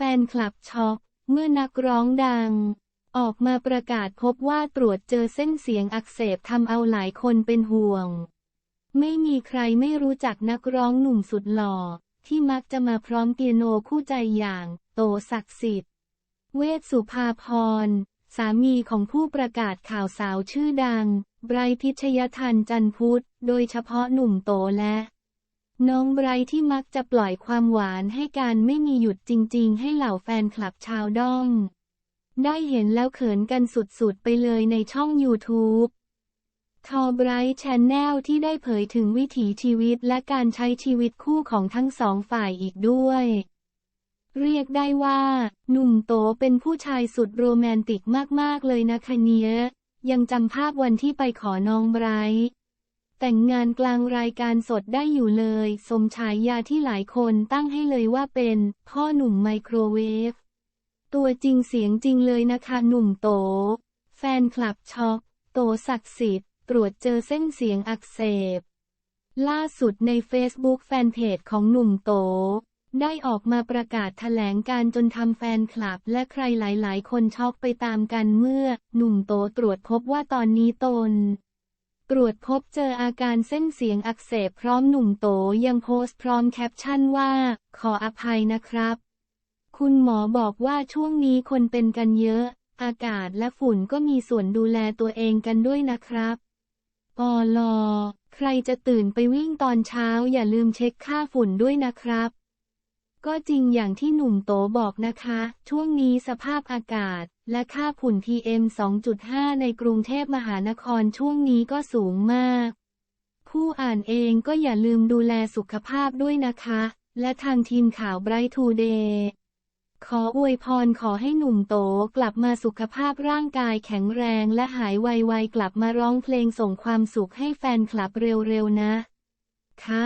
แฟนคลับช็อกเมื่อนักร้องดัง ออกมาประกาศพบว่าตรวจเจอเส้นเสียงอักเสบทำเอาหลายคนเป็นห่วง ไม่มีใครไม่รู้จักนักร้องหนุ่มสุดหล่อ ที่มักจะมาพร้อมเปียโนคู่ใจอย่าง โตศักดิ์สิทธิ์ เวชสุภาพร สามีของผู้ประกาศข่าวสาวชื่อดัง ไบรท์พิชยทันจันพุทธ โดยเฉพาะหนุ่มโตและ น้องไบรท์ที่มักจะปล่อยความหวานให้การไม่มีหยุดจริง ๆ ให้เหล่าแฟนคลับชาวด้อม ได้เห็นแล้วเขินกันสุด ๆ ไปเลยในช่อง YouTube ทอไบรท์แชนแนลที่ได้เผยถึงวิถีชีวิตและการใช้ชีวิตคู่ของทั้งสองฝ่ายอีกด้วย เรียกได้ว่า หนุ่มโตเป็นผู้ชายสุดโรแมนติกมาก ๆ เลยนะคะเนี้ยยังจำภาพวันที่ไปขอน้องไบรท์ แต่งงานกลางรายการสดได้อยู่เลย สมฉายาที่หลายคนตั้งให้เลยว่าเป็น พ่อหนุ่มไมโครเวฟ ตัวจริงเสียงจริงเลยนะคะหนุ่มโต แฟนคลับช็อก โตศักดิ์สิทธิ์ ตรวจเจอเส้นเสียงอักเสบ ล่าสุดใน Facebook แฟนเพจของหนุ่มโต ได้ออกมาประกาศแถลงการจนทำแฟนคลับ และใครหลาย ๆ คนช็อกไปตามกันเมื่อ หนุ่มโตตรวจพบว่าตอนนี้ตน ตรวจพบเจออาการเส้นเสียงอักเสบพร้อมหนุ่มโตยังโพสต์พร้อมแคปชั่นว่า ขออภัยนะครับ คุณหมอบอกว่าช่วงนี้คนเป็นกันเยอะ อากาศและฝุ่นก็มีส่วนดูแลตัวเองกันด้วยนะครับปอลอ ใครจะตื่นไปวิ่งตอนเช้าอย่าลืมเช็คค่าฝุ่นด้วยนะครับ ก็จริงอย่างที่หนุ่มโตบอกนะคะ ช่วงนี้สภาพอากาศ และค่าฝุ่น PM 2.5 ในกรุงเทพมหานครช่วงนี้ก็สูงมาก ผู้อ่านเองก็อย่าลืมดูแลสุขภาพด้วยนะคะ และทางทีมข่าว Bright Today ขออวยพรขอให้หนุ่มโตกลับมาสุขภาพร่างกายแข็งแรงและหายไวๆกลับมาร้องเพลงส่งความสุขให้แฟนคลับเร็วๆนะ คะ